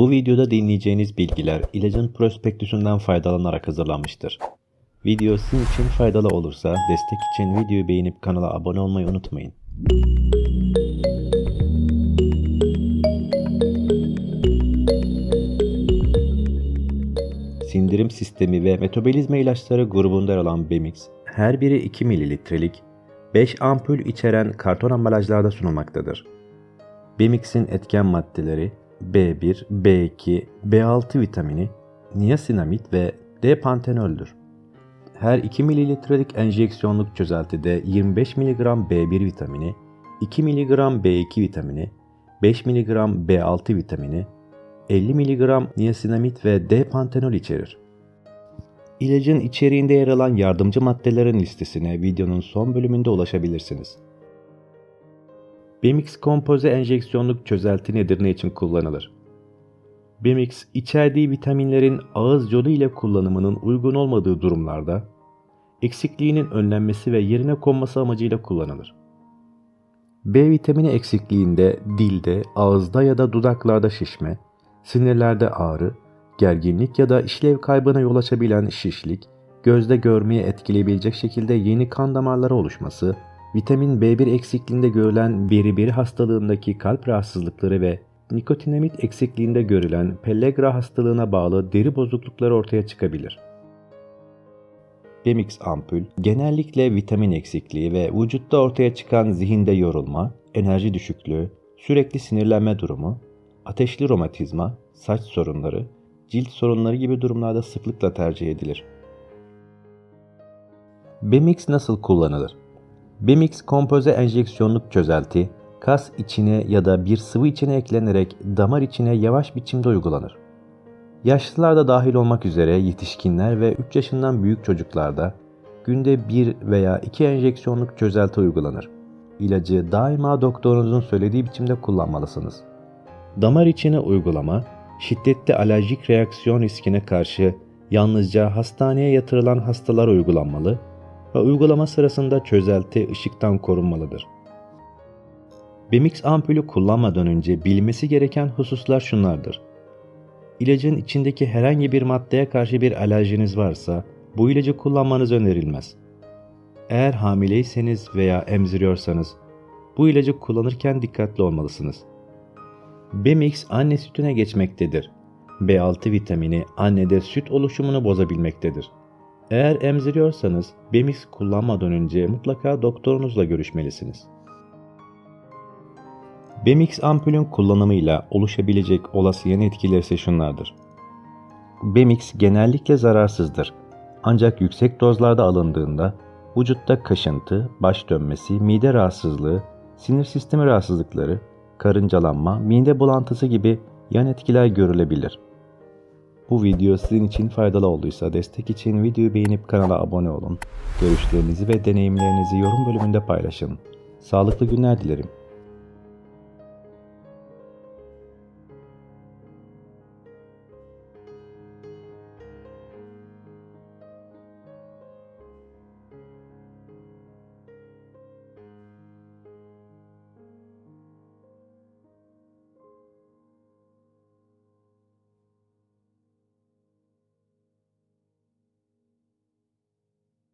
Bu videoda dinleyeceğiniz bilgiler ilacın prospektüsünden faydalanarak hazırlanmıştır. Video sizin için faydalı olursa destek için videoyu beğenip kanala abone olmayı unutmayın. Sindirim sistemi ve metabolizma ilaçları grubunda yer alan Bemix, her biri 2 mililitrelik 5 ampul içeren karton ambalajlarda sunulmaktadır. Bemix'in etken maddeleri B1, B2, B6 vitamini, niasinamid ve D-pantenoldür. Her 2 mililitrelik enjeksiyonluk çözeltide 25 mg B1 vitamini, 2 mg B2 vitamini, 5 mg B6 vitamini, 50 mg niasinamid ve D-pantenol içerir. İlacın içeriğinde yer alan yardımcı maddelerin listesine videonun son bölümünde ulaşabilirsiniz. Bemix kompoze enjeksiyonluk çözelti nedir ne için kullanılır? Bemix içerdiği vitaminlerin ağız yolu ile kullanımının uygun olmadığı durumlarda eksikliğinin önlenmesi ve yerine konması amacıyla kullanılır. B vitamini eksikliğinde dilde, ağızda ya da dudaklarda şişme, sinirlerde ağrı, gerginlik ya da işlev kaybına yol açabilen şişlik, gözde görmeyi etkileyebilecek şekilde yeni kan damarları oluşması, vitamin B1 eksikliğinde görülen beriberi hastalığındaki kalp rahatsızlıkları ve nikotinamid eksikliğinde görülen pellagra hastalığına bağlı deri bozuklukları ortaya çıkabilir. Bemix ampul genellikle vitamin eksikliği ve vücutta ortaya çıkan zihinde yorulma, enerji düşüklüğü, sürekli sinirlenme durumu, ateşli romatizma, saç sorunları, cilt sorunları gibi durumlarda sıklıkla tercih edilir. Bemix nasıl kullanılır? Bemix kompoze enjeksiyonluk çözelti, kas içine ya da bir sıvı içine eklenerek damar içine yavaş biçimde uygulanır. Yaşlılar da dahil olmak üzere yetişkinler ve 3 yaşından büyük çocuklarda günde 1 veya 2 enjeksiyonluk çözelti uygulanır. İlacı daima doktorunuzun söylediği biçimde kullanmalısınız. Damar içine uygulama, şiddetli alerjik reaksiyon riskine karşı yalnızca hastaneye yatırılan hastalar uygulanmalı ve uygulama sırasında çözelti ışıktan korunmalıdır. Bemix ampulü kullanmadan önce bilmesi gereken hususlar şunlardır. İlacın içindeki herhangi bir maddeye karşı bir alerjiniz varsa bu ilacı kullanmanız önerilmez. Eğer hamileyseniz veya emziriyorsanız bu ilacı kullanırken dikkatli olmalısınız. Bemix anne sütüne geçmektedir. B6 vitamini annede süt oluşumunu bozabilmektedir. Eğer emziriyorsanız Bemix kullanmadan önce mutlaka doktorunuzla görüşmelisiniz. Bemix ampulün kullanımıyla oluşabilecek olası yan etkiler ise şunlardır. Bemix genellikle zararsızdır. Ancak yüksek dozlarda alındığında vücutta kaşıntı, baş dönmesi, mide rahatsızlığı, sinir sistemi rahatsızlıkları, karıncalanma, mide bulantısı gibi yan etkiler görülebilir. Bu video sizin için faydalı olduysa destek için videoyu beğenip kanala abone olun. Görüşlerinizi ve deneyimlerinizi yorum bölümünde paylaşın. Sağlıklı günler dilerim.